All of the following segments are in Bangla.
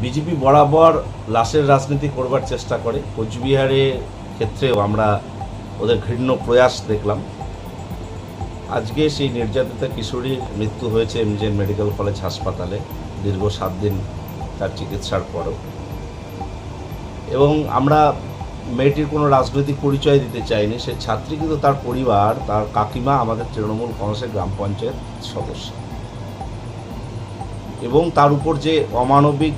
বিজেপি বরাবর লাশের রাজনীতি করবার চেষ্টা করে। কোচবিহারে ক্ষেত্রেও আমরা ওদের ঘৃণ্য প্রয়াস দেখলাম। আজকে সেই নির্যাতিতা কিশোরীর মৃত্যু হয়েছে এমজেএন মেডিকেল কলেজ হাসপাতালে। দীর্ঘ সাত দিন তার চিকিৎসার পরেও। এবং আমরা মেয়েটির কোনো রাজনৈতিক পরিচয় দিতে চাইনি। সে ছাত্রী কিন্তু তার পরিবার, তার কাকিমা, আমাদের তৃণমূল কংগ্রেসের গ্রাম পঞ্চায়েত সদস্য। এবং তার উপর যে অমানবিক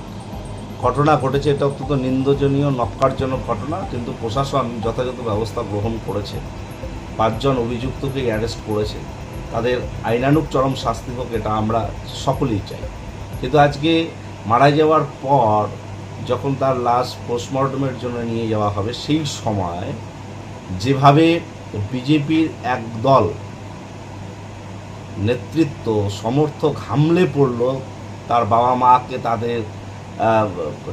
ঘটনা ঘটেছে, এটা অত্যন্ত নিন্দজনীয় নক্কারজনক ঘটনা, কিন্তু প্রশাসন যথাযথ ব্যবস্থা গ্রহণ করেছে। পাঁচজন অভিযুক্তকে অ্যারেস্ট করেছে। তাদের আইনানুক চরম শাস্তি হোক, এটা আমরা সকলেই চাই। কিন্তু আজকে মারা যাওয়ার পর, যখন তার লাশ পোস্টমর্টমের জন্য নিয়ে যাওয়া হবে, সেই সময় যেভাবে বিজেপির এক দল নেতৃত্ব, সমর্থক হামলে পড়ল, তার বাবা মাকে তাদের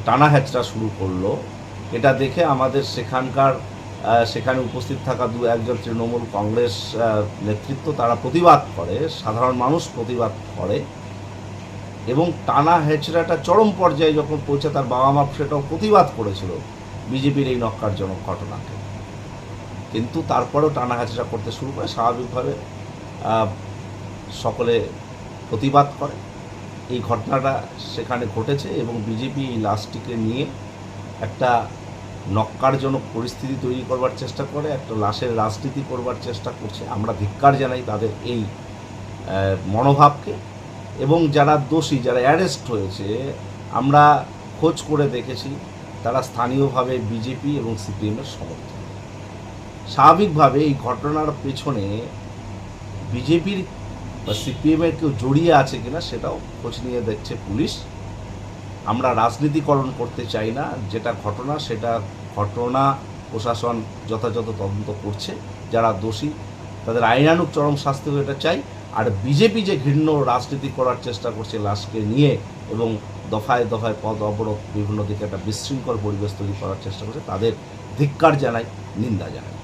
টানা হেঁচড়া শুরু করল। এটা দেখে আমাদের সেখানকার সেখানে উপস্থিত থাকা দু একজন তৃণমূল কংগ্রেস নেতৃত্ব, তারা প্রতিবাদ করে, সাধারণ মানুষ প্রতিবাদ করে। এবং টানা হেঁচড়াটা চরম পর্যায়ে যখন পৌঁছে, তার বাবা মা সেটাও প্রতিবাদ করেছিল বিজেপির এই নক্কারজনক ঘটনাকে। কিন্তু তারপরেও টানা হেঁচড়া করতে শুরু করে, স্বাভাবিকভাবে সকলে প্রতিবাদ করে। এই ঘটনাটা সেখানে ঘটেছে এবং বিজেপি এই লাশটিকে নিয়ে একটা নক্কারজনক পরিস্থিতি তৈরি করবার চেষ্টা করে, একটা লাশের রাজনীতি করবার চেষ্টা করছে। আমরা ধিক্কার জানাই তাদের এই মনোভাবকে এবং যারা দোষী, যারা অ্যারেস্ট হয়েছে, আমরা খোঁজ করে দেখেছি তারা স্থানীয়ভাবে বিজেপি এবং সিপিএমের সমর্থক। স্বাভাবিকভাবে এই ঘটনার পেছনে বিজেপির বা সিপিএমের কেউ জড়িয়ে আছে কিনা সেটাও খোঁজ নিয়ে দেখছে পুলিশ। আমরা রাজনীতিকরণ করতে চাই না, যেটা ঘটনা সেটা ঘটনা প্রশাসন যথাযথ তদন্ত করছে, যারা দোষী তাদের আইনানুক চরম শাস্তি এটা চাই। আর বিজেপি যে ঘৃণ্য রাজনীতি করার চেষ্টা করছে লাশকে নিয়ে এবং দফায় দফায় পদ অবরোধ বিভিন্ন দিকে একটা বিশৃঙ্খল পরিবেশ তৈরি করার চেষ্টা করছে, তাদের ধিক্কার জানাই, নিন্দা জানাই।